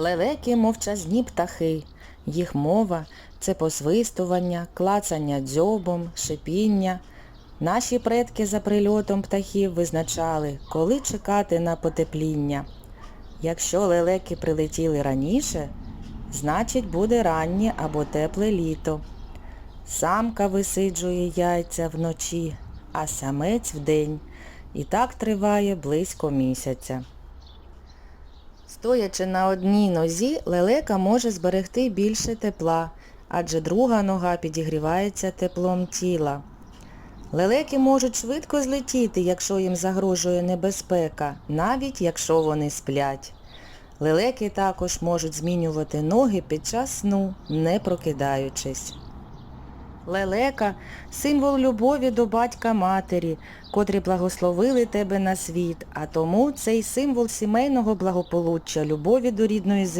Лелеки мовчазні птахи. Їх мова це посвистування, клацання дзьобом, шипіння. Наші предки за прильотом птахів визначали, коли чекати на потепління. Якщо лелеки прилетіли раніше, значить буде раннє або тепле літо. Самка висиджує яйця вночі, а самець вдень. І так триває близько місяця. Стоячи на одній нозі, лелека може зберегти більше тепла, адже друга нога підігрівається теплом тіла. Лелеки можуть швидко злетіти, якщо їм загрожує небезпека, навіть якщо вони сплять. Лелеки також можуть змінювати ноги під час сну, не прокидаючись. Лелека – символ любові до батька-матері, котрі благословили тебе на світ, а тому цей символ сімейного благополуччя, любові до рідної землі.